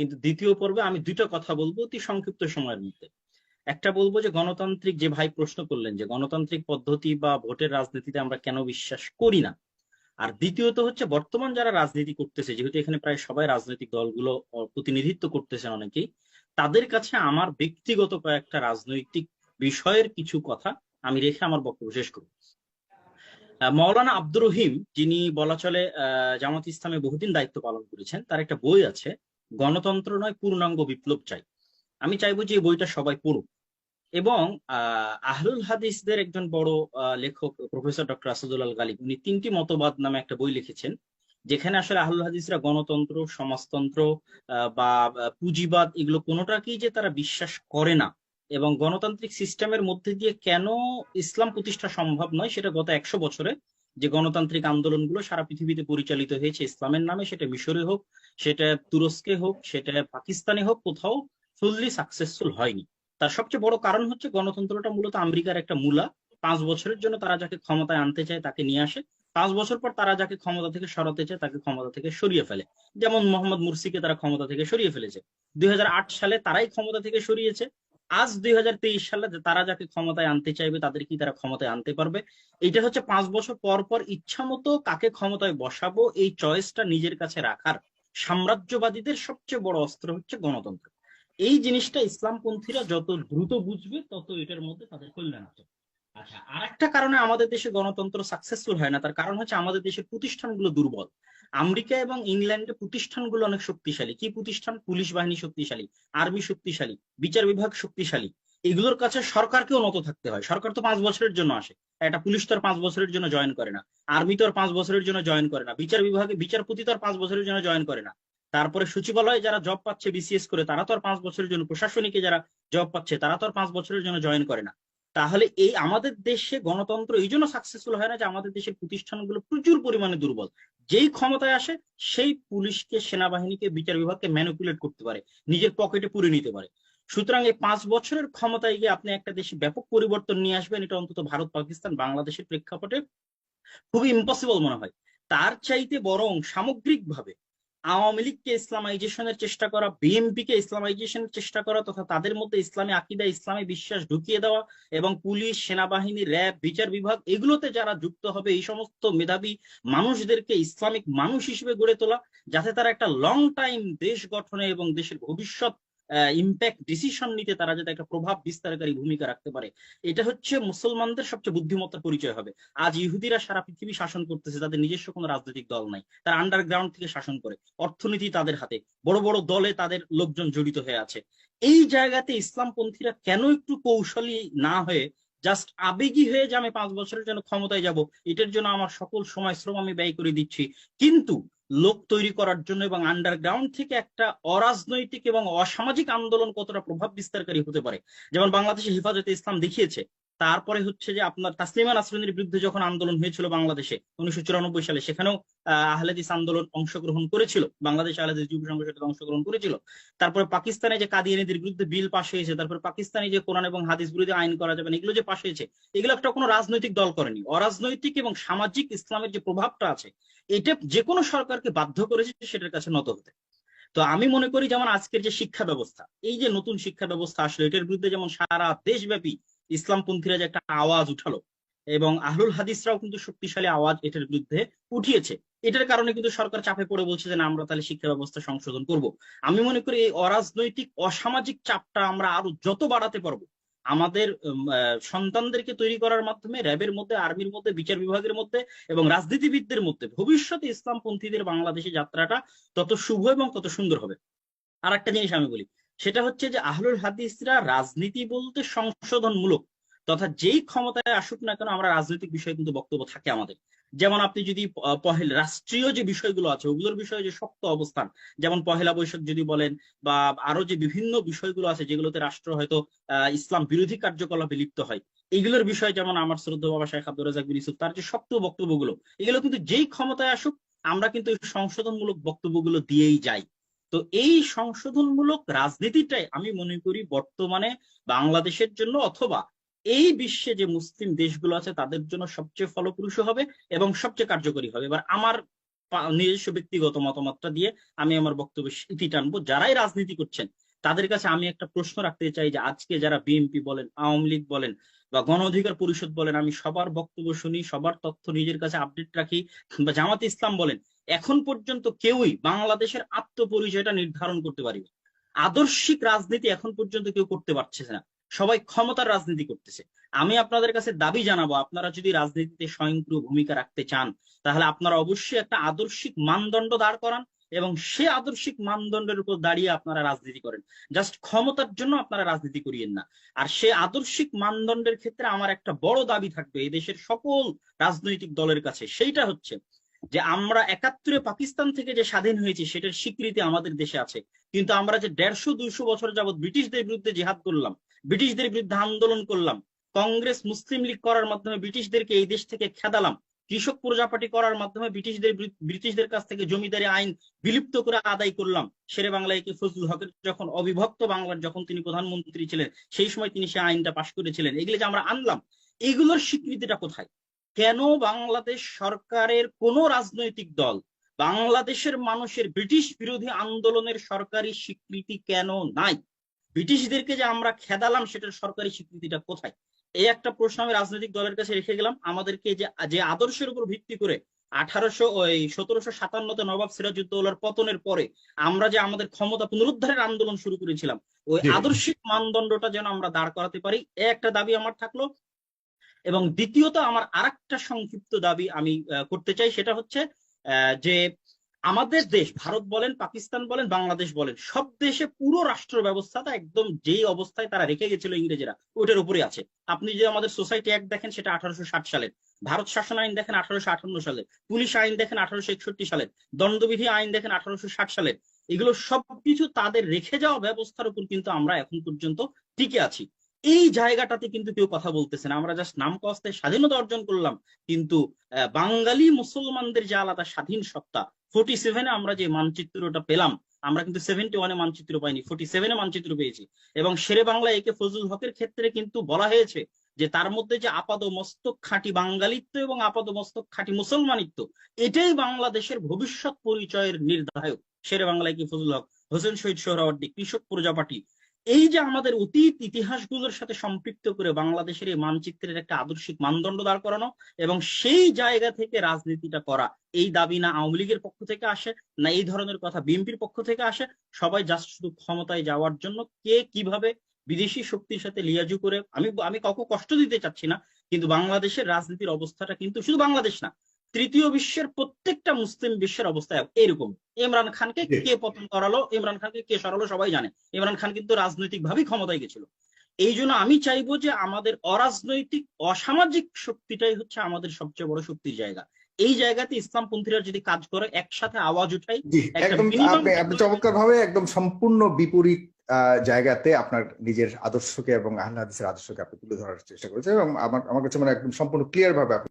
কিন্তু দ্বিতীয় পর্বে আমি দুইটা কথা বলব অতি সংক্ষিপ্ত সময়ের মধ্যে। একটা বলব যে গণতান্ত্রিক যে ভাই প্রশ্ন করলেন যে গণতান্ত্রিক পদ্ধতি বা ভোটের রাজনীতিতে আমরা কেন বিশ্বাস করি না? আর দ্বিতীয়ত হচ্ছে বর্তমান যারা রাজনীতি করতেছে, যেহেতু এখানে প্রায় সবাই রাজনৈতিক দলগুলো প্রতিনিধিত্ব করতেছেন অনেকেই, তাদের কাছে আমার ব্যক্তিগত কয়েকটা রাজনৈতিক বিষয়ের কিছু কথা আমি রেখে আমার বক্তব্য শেষ করব। মৌলানা আব্দুর রহিম, যিনি বলা চলে আহ জামাত ইসলামে বহুদিন দায়িত্ব পালন করেছেন, তার একটা বই আছে গণতন্ত্র নয়, পূর্ণাঙ্গ বিপ্লব চাই। আমি চাইব যে বইটা সবাই পড়ুক। এবং আহলুল হাদিসদের একজন বড় লেখক প্রফেসর ডক্টর আসাদুল্লাহ গালিব, উনি তিনটি মতবাদ নামে একটা বই লিখেছেন, যেখানে আসলে আহলুল হাদিসরা গণতন্ত্র, সমাজতন্ত্র বা পুঁজিবাদ এগুলো কোনোটাকেই যে তারা বিশ্বাস করে না। এবং গণতান্ত্রিক সিস্টেমের মধ্যে দিয়ে কেন ইসলাম প্রতিষ্ঠা সম্ভব নয়, সেটা গত একশো বছরে যে গণতান্ত্রিক আন্দোলনগুলো সারা পৃথিবীতে পরিচালিত হয়েছে, ইসলামের নামে সেটা মিশরে হোক, সেটা তুরস্কে হোক, সেটা পাকিস্তানে হোক, কোথাও ফুললি সাকসেসফুল হয়নি। তার সবচেয়ে বড় কারণ হচ্ছে গণতন্ত্রটা মূলত আমেরিকার একটা মূলা। পাঁচ বছরের জন্য তারা যাকে ক্ষমতায় আনতে চায় তাকে নিয়ে আসে। পাঁচ বছর পর তারা যাকে ক্ষমতা থেকে সরাতে চায় তাকে ক্ষমতা থেকে সরিয়ে ফেলে। যেমন মোহাম্মদ মুরসিকে তারা ক্ষমতা থেকে সরিয়ে ফেলেছে। দুই হাজার আট সালে তারাই ক্ষমতা থেকে সরিয়েছে। আজ দুই হাজার তেইশ সালে তারা যাকে ক্ষমতায় আনতে চাইবে, তাদের কি তারা ক্ষমতায় আনতে পারবে? এটা হচ্ছে পাঁচ বছর পর পর ইচ্ছা মতো কাকে ক্ষমতায় বসাবো, এই চয়েসটা নিজের কাছে রাখার সাম্রাজ্যবাদীদের সবচেয়ে বড় অস্ত্র হচ্ছে গণতন্ত্র। এই জিনিসটা ইসলামপন্থীরা যত দ্রুত বুঝবে, তত এটার মধ্যে তাদের কল্যাণ আছে। আচ্ছা আর একটা কারণে আমাদের দেশে গণতন্ত্র সাকসেসফুল হয় না, তার কারণ হচ্ছে আমাদের দেশের প্রতিষ্ঠানগুলো দুর্বল। আমেরিকা এবং ইংল্যান্ডে প্রতিষ্ঠানগুলো অনেক শক্তিশালী। কি প্রতিষ্ঠান? পুলিশ বাহিনী শক্তিশালী, আর্মি শক্তিশালী, বিচার বিভাগ শক্তিশালী। এগুলোর কাছে সরকারকেও নত থাকতে হয়। সরকার তো পাঁচ বছরের জন্য আসে। একটা পুলিশ তো আর পাঁচ বছরের জন্য জয়েন করে না। আর্মি তো আর পাঁচ বছরের জন্য জয়েন করে না। বিচার বিভাগে, বিচারপতি তো আর পাঁচ বছরের জন্য জয়েন করে না। তারপরে সচিবালয়ে যারা জব পাচ্ছে বিসিএস করে, তারা তো আর পাঁচ বছরের জন্য, প্রশাসনিকে যারা জব পাচ্ছে, তারা তো আর পাঁচ বছরের জন্য জয়েন করে না। তাহলে এই আমাদের দেশে গণতন্ত্র এই জন্য সাকসেসফুল হয় না যে আমাদের দেশের প্রতিষ্ঠানগুলো প্রচুর পরিমাণে দুর্বল। যেই ক্ষমতায় আসে, সেই পুলিশকে, সেনাবাহিনীকে, বিচার বিভাগকে ম্যানিপুলেট করতে পারে, নিজের পকেটে পুরে নিতে পারে। সুতরাং এই পাঁচ বছরের ক্ষমতায় গিয়ে আপনি একটা দেশে ব্যাপক পরিবর্তন নিয়ে আসবেন, এটা অন্তত ভারত, পাকিস্তান, বাংলাদেশের প্রেক্ষাপটে খুবই ইম্পসিবল মনে হয়। তার চাইতে বরং সামগ্রিকভাবে আওয়ামী লীগকে ইসলামাইজেশনের চেষ্টা করা বিএনপি কে ইসলামাইজেশনের চেষ্টা করা তথা তাদের মধ্যে ইসলামী আকিদা, ইসলামী বিশ্বাস ঢুকিয়ে দেওয়া এবং পুলিশ, সেনাবাহিনী, র্যাব, বিচার বিভাগ এগুলোতে যারা যুক্ত হবে, এই সমস্ত মেধাবী মানুষদেরকে ইসলামিক মানুষ হিসেবে গড়ে তোলা, যাতে তারা একটা লং টাইম দেশ গঠনে এবং দেশের ভবিষ্যৎ ইম্প্যাক্ট ডিসিশন নিতে তারা যাতে একটা প্রভাব বিস্তারকারী ভূমিকা রাখতে পারে। এটা হচ্ছে মুসলমানদের সবচেয়ে বুদ্ধিমত্তার পরিচয় হবে। আজ ইহুদিরা সারা পৃথিবী শাসন করতেছে, তাদের নিজস্ব কোনো রাজনৈতিক দল নাই। তারা আন্ডারগ্রাউন্ড থেকে শাসন করে, অর্থনীতি তাদের হাতে। বড় বড় দলে তাদের লোকজন জড়িত হয়ে আছে। এই জায়গাতে ইসলামপন্থীরা কেন একটু কৌশলী না হয়ে জাস্ট আবেগী হয়ে যে আমি পাঁচ বছরের জন্য ক্ষমতায় যাব, এটার জন্য আমার সকল সময়, শ্রম আমি ব্যয় করে দিচ্ছি। কিন্তু লোক তৈরি করার জন্য এবং আন্ডারগ্রাউন্ড থেকে একটা অরাজনৈতিক এবং অসামাজিক আন্দোলন কতটা প্রভাব বিস্তারকারী হতে পারে? যেমন বাংলাদেশে হেফাজতে ইসলাম দেখিয়েছে তারপরে হচ্ছে যে আপনার তাসলিমা নাসরিনের বিরুদ্ধে যখন আন্দোলন হয়েছিল বাংলাদেশে, উনিশশো চুরানব্বই সালে, সেখানেও আহলেদিস আন্দোলন অংশগ্রহণ করেছিল। বাংলাদেশ আহলেদিস যুব সংঘ অংশগ্রহণ করেছিল। তারপরে পাকিস্তানে যে কাদিয়ানিদের বিরুদ্ধে বিল পাশ হয়েছে, তারপরে পাকিস্তানে যে কোরআন এবং হাদিস বিরুদ্ধে আইন করা যাবে এগুলো যে পাশ হয়েছে, এগুলো একটা কোনো রাজনৈতিক দল করেনি। অরাজনৈতিক এবং সামাজিক ইসলামের যে প্রভাবটা আছে, এটা যে কোনো সরকারকে বাধ্য করেছে সেটার কাছে নত হতে। তো আমি মনে করি যেমন আজকের যে শিক্ষা ব্যবস্থা, এই যে নতুন শিক্ষা ব্যবস্থা আসলে, এটার বিরুদ্ধে যেমন সারা দেশব্যাপী ইসলামপন্থীরা যে একটা আওয়াজ উঠালো, এবং আহলুল হাদিসরাও কিন্তু শক্তিশালী আওয়াজ এটার বিরুদ্ধে উঠিয়েছে। এটার কারণে কিন্তু সরকার চাপে পড়ে বলছে যে, না, আমরা তাহলে শিক্ষা ব্যবস্থা সংশোধন করব। আমি মনে করি এই অরাজনৈতিক, অসামাজিক চাপটা আমরা আরও যত বাড়াতে পারব, আমাদের সন্তানদেরকে তৈরি করার মাধ্যমে, র্যাবের মধ্যে, আর্মির মধ্যে, বিচার বিভাগের মধ্যে, এবং রাজনীতিবিদদের মধ্যে, ভবিষ্যতে ইসলামপন্থীদের বাংলাদেশে যাত্রাটা তত শুভ এবং তত সুন্দর হবে। আর একটা জিনিস আমি বলি সেটা হচ্ছে যে আহলুল হাদিসরা রাজনীতি বলতে সংশোধনমূলক তথা যেই ক্ষমতায় আসুক না কেন আমরা রাজনৈতিক বিষয়ে কিন্তু বক্তব্য থাকে আমাদের। যেমন আপনি যদি পহেল, রাষ্ট্রীয় যে বিষয়গুলো আছে, ওগুলোর বিষয়ে যে শক্ত অবস্থান, যেমন পহেলা বৈশাখ যদি বলেন বা আরও যে বিভিন্ন বিষয়গুলো আছে যেগুলোতে রাষ্ট্র হয়তো ইসলাম বিরোধী কার্যকলাপে লিপ্ত হয়, এগুলোর বিষয়ে যেমন আমার শ্রদ্ধ বাবা শেখ আব্দুল রাজাক বিন তার যে শক্ত বক্তব্যগুলো, এগুলো কিন্তু যেই ক্ষমতায় আসুক, আমরা কিন্তু সংশোধনমূলক বক্তব্যগুলো দিয়েই যাই। তো এই সংশোধনমূলক রাজনীতিটাই আমি মনে করি বর্তমানে বাংলাদেশের জন্য অথবা এই বিশ্বে যে মুসলিম দেশগুলো আছে তাদের জন্য সবচেয়ে ফলপ্রসূ হবে এবং সবচেয়ে কার্যকরী হবে। এবার আমার নিজস্ব ব্যক্তিগত মতামতটা দিয়ে আমি আমার বক্তব্য ইতি টানবো। যারাই রাজনীতি করছেন, তাদের কাছে আমি একটা প্রশ্ন রাখতে চাই যে আজকে যারা বিএনপি বলেন, আওয়ামী লীগ বলেন বা গণ অধিকার পরিষদ বলেন, আমি সবার বক্তব্য শুনি, সবার তথ্য নিজের কাছে আপডেট রাখি বা জামাত ইসলাম বলেন এখন পর্যন্ত কেউই বাংলাদেশের আত্মপরিচয়টা নির্ধারণ করতে পারিবে আদর্শিক রাজনীতি এখন পর্যন্ত কেউ করতে পারছে না। সবাই ক্ষমতার রাজনীতি করতেছে। আমি আপনাদের কাছে দাবি জানাব, আপনারা যদি রাজনীতিতে স্বয়ংক্রিয় ভূমিকা রাখতে চান, তাহলে আপনারা অবশ্যই একটা আদর্শিক মানদণ্ড দাঁড় করান এবং সে আদর্শিক মানদণ্ডের উপর দাঁড়িয়ে আপনারা রাজনীতি করেন। জাস্ট ক্ষমতার জন্য আপনারা রাজনীতি করিয়েন না। আর সে আদর্শিক মানদণ্ডের ক্ষেত্রে আমার একটা বড় দাবি থাকবে, এই দেশের সকল রাজনৈতিক দলের কাছে। সেইটা হচ্ছে যে আমরা একাত্তরে পাকিস্তান থেকে যে স্বাধীন হয়েছি, সেটার স্বীকৃতি আমাদের দেশে আছে। কিন্তু আমরা যে দেড়শো, দুইশো বছর যাবত ব্রিটিশদের বিরুদ্ধে জিহাদ করলাম, ব্রিটিশদের বিরুদ্ধে আন্দোলন করলাম, কংগ্রেস মুসলিম লীগ করার মাধ্যমে ব্রিটিশদেরকে এই দেশ থেকে খেদালাম, কৃষক প্রজাপাটি করার মাধ্যমে ব্রিটিশদের ব্রিটিশদের কাছ থেকে জমিদারি আইন বিলুপ্ত করে আদায় করলাম। শেরে বাংলায় কি ফজলুল হকের যখন অবিভক্ত বাংলার, যখন তিনি প্রধানমন্ত্রী ছিলেন, সেই সময় তিনি সেই আইনটা পাশ করেছিলেন। এগুলো যে আমরা আনলাম, এগুলোর স্বীকৃতিটা কোথায়? কেন বাংলাদেশ সরকারের কোন রাজনৈতিক দল বাংলাদেশের মানুষের ব্রিটিশ বিরোধী আন্দোলনের সরকারি স্বীকৃতি কেন নাই? ব্রিটিশদেরকে যে আমরা খেদালাম সেটার সরকারি স্বীকৃতিটা কোথায়? এই একটা প্রশ্ন আমি রাজনৈতিক দলের কাছে রেখে গেলাম। আমাদেরকে যে যে আদর্শের উপর ভিত্তি করে আঠারোশো ওই সতেরোশো সাতান্নতে নবাব সিরাজউদ্দৌলার পতনের পরে আমরা যে আমাদের ক্ষমতা পুনরুদ্ধারের আন্দোলন শুরু করেছিলাম ওই আদর্শিক মানদণ্ডটা যেন আমরা দাঁড় করাতে পারি এ একটা দাবি আমার থাকল। এবং দ্বিতীয়ত আমার আরেকটা সংক্ষিপ্ত দাবি আমি করতে চাই, সেটা হচ্ছে যে আমাদের দেশ, ভারত বলেন, পাকিস্তান বলেন, বাংলাদেশ বলেন, সব দেশে পুরো রাষ্ট্র ব্যবস্থাটা একদম যেই অবস্থায় তারা রেখে গেছিল ইংরেজরা ওটার উপরে আছে। আপনি যদি আমাদের সোসাইটি অ্যাক্ট দেখেন, সেটা আঠারোশো ষাট সালের। ভারত শাসন আইন দেখেন, আঠারোশো আটান্ন সালে পুলিশ আইন দেখেন, আঠারোশো একষট্টি সালের। দণ্ডবিধি আইন দেখেন, আঠারোশো ষাট সালের। এগুলো সবকিছু তাদের রেখে যাওয়া ব্যবস্থার উপর কিন্তু আমরা এখন পর্যন্ত টিকে আছি। এই জায়গাটাতে কিন্তু কেউ কথা বলতেছে না। আমরা জাস্ট নাম কস্তে স্বাধীনতা অর্জন করলাম, কিন্তু বাঙালি মুসলমানদের যে আলাদা স্বাধীন সত্তা ফোর্টি সেভেনে আমরা যে মানচিত্রটা পেলাম, আমরা কিন্তু সেভেন্টি ওয়ানে মানচিত্র পাইনি ফোর্টি সেভেনে মানচিত্র পেয়েছি। এবং শেরে বাংলা একে ফজলুল হকের ক্ষেত্রে কিন্তু বলা হয়েছে যে, তার মধ্যে যে আপাদ মস্তক খাঁটি বাঙালিত্ব এবং আপাদ মস্তক খাঁটি মুসলমানিত্ব, এটাই বাংলাদেশের ভবিষ্যৎ পরিচয়ের নির্ধারক শেরে বাংলায় কি ফজলুল হক, হোসেন শহীদ সোহরাওয়ার্দী, কৃষক প্রজাপাটি এই যে আমাদের অতীত ইতিহাসগুলোর সাথে সম্পৃক্ত করে বাংলাদেশের এই মানচিত্রের একটা আদর্শিক মানদণ্ড দাঁড় করানো এবং সেই জায়গা থেকে রাজনীতিটা করা, এই দাবি না আওয়ামী লীগের পক্ষ থেকে আসে, না এই ধরনের কথা বিএনপির পক্ষ থেকে আসে, সবাই জাস্ট শুধু ক্ষমতায় যাওয়ার জন্য কে কীভাবে বিদেশি শক্তির সাথে লিয়াজু করে, আমি আমি কাউকে কষ্ট দিতে চাচ্ছি না, কিন্তু বাংলাদেশের রাজনীতির অবস্থাটা কিন্তু শুধু বাংলাদেশ না তৃতীয় বিশ্বের প্রত্যেকটা মুসলিম বিশ্বের অবস্থা এরকম। ইমরান খানকে। কে পতন করালো ইমরান খানকে কে সরালো সবাই জানে। ইমরান খান কিন্তু রাজনৈতিক ভাবে ক্ষমতায় গেছিল। এই জন্য আমি চাইব যে আমাদের অরাজনৈতিক অসামাজিক শক্তিটাই হচ্ছে আমাদের সবচেয়ে বড় শক্তির জায়গা। এই জায়গাতে ইসলামপন্থীরা যদি কাজ করে একসাথে আওয়াজ উঠাই আপনি চমৎকার ভাবে একদম সম্পূর্ণ বিপরীত আহ, জায়গাতে আপনার নিজের আদর্শকে এবং আহ্লাদিসের আদর্শকে আপনি তুলে ধরার চেষ্টা করেছেন এবং আমার আমার কাছে মানে একদম সম্পূর্ণ ক্লিয়ার ভাবে আপনি